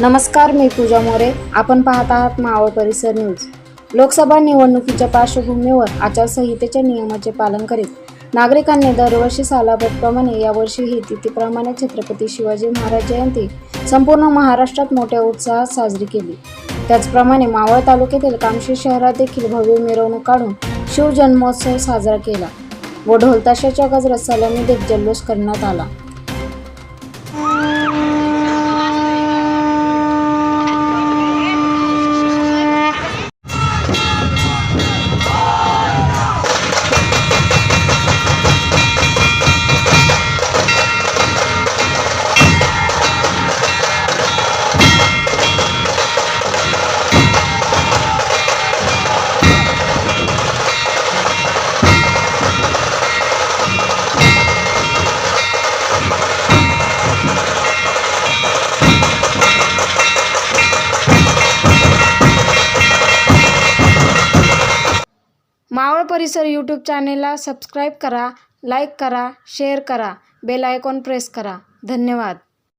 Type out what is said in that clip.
नमस्कार मी पूजा मोरे. आपण पाहत आहात मावळ परिसर न्यूज. लोकसभा निवडणुकीच्या पार्श्वभूमीवर आचारसंहितेच्या नियमाचे पालन करीत नागरिकांनी दरवर्षी सालाबतप्रमाणे यावर्षीही तिथीप्रमाणे छत्रपती शिवाजी महाराज जयंती संपूर्ण महाराष्ट्रात मोठ्या उत्साहात साजरी केली. त्याचप्रमाणे मावळ तालुक्यातील कामशी शहरात देखील भव्य मिरवणूक काढून शिवजन्मोत्सव साजरा केला. व ढोलताशाच्या गजरात सलामी देत जल्लोष करण्यात आला. मावळ परिसर यूट्यूब चॅनेलला सबस्क्राईब करा लाईक करा शेअर करा बेल आयकॉन प्रेस करा. धन्यवाद.